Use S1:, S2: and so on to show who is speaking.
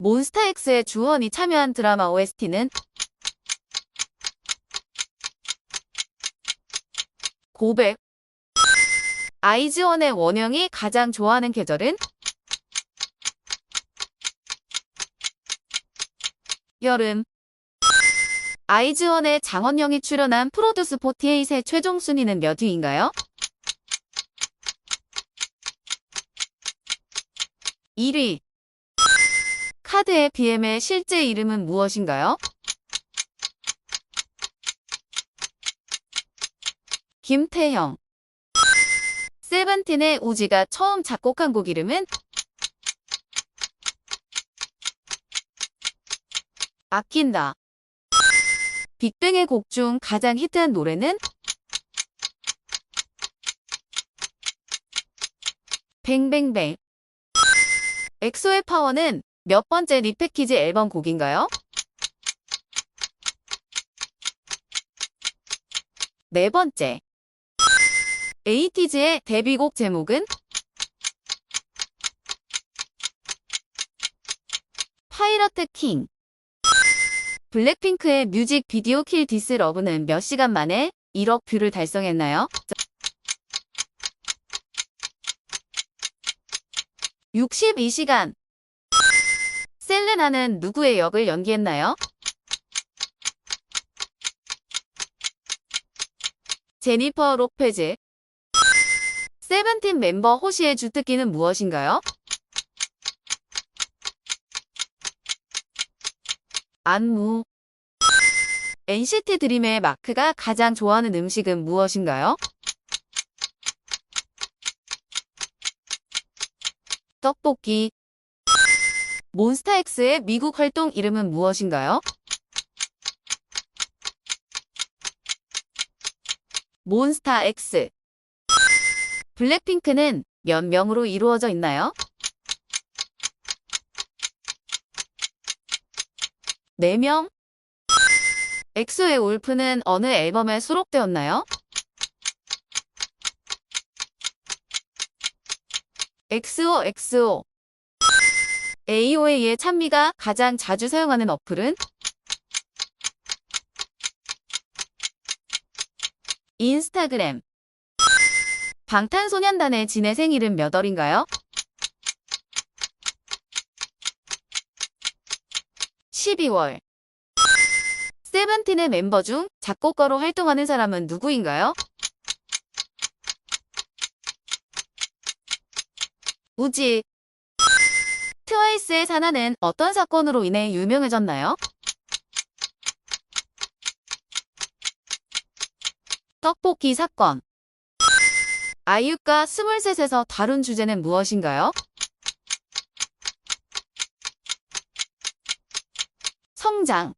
S1: 몬스타엑스의 주원이 참여한 드라마 OST는 고백. 아이즈원의 원영이 가장 좋아하는 계절은 여름. 아이즈원의 장원영이 출연한 프로듀스 48의 최종 순위는 몇 위인가요? 1위 카드의 BM의 실제 이름은 무엇인가요? 김태형 세븐틴의 우지가 처음 작곡한 곡 이름은? 아낀다 빅뱅의 곡 중 가장 히트한 노래는? 뱅뱅뱅 엑소의 파워는 몇 번째 리패키지 앨범 곡인가요? 네 번째. 에이티즈의 데뷔곡 제목은? 파이러트 킹. 블랙핑크의 뮤직 비디오 킬 디스 러브는 몇 시간 만에 1억 뷰를 달성했나요? 62시간. 셀레나는 누구의 역을 연기했나요? 제니퍼 로페즈. 세븐틴 멤버 호시의 주특기는 무엇인가요? 안무. NCT 드림의 마크가 가장 좋아하는 음식은 무엇인가요? 떡볶이. 몬스타엑스의 미국 활동 이름은 무엇인가요? 몬스타엑스. 블랙핑크는 몇 명으로 이루어져 있나요? 4명? 엑소의 울프는 어느 앨범에 수록되었나요? 엑스오 AOA의 찬미가 가장 자주 사용하는 어플은? 인스타그램 방탄소년단의 진의 생일은 몇 월인가요? 12월 세븐틴의 멤버 중 작곡가로 활동하는 사람은 누구인가요? 우지 트와이스의 사나는 어떤 사건으로 인해 유명해졌나요? 떡볶이 사건 아이유가 23에서 다룬 주제는 무엇인가요? 성장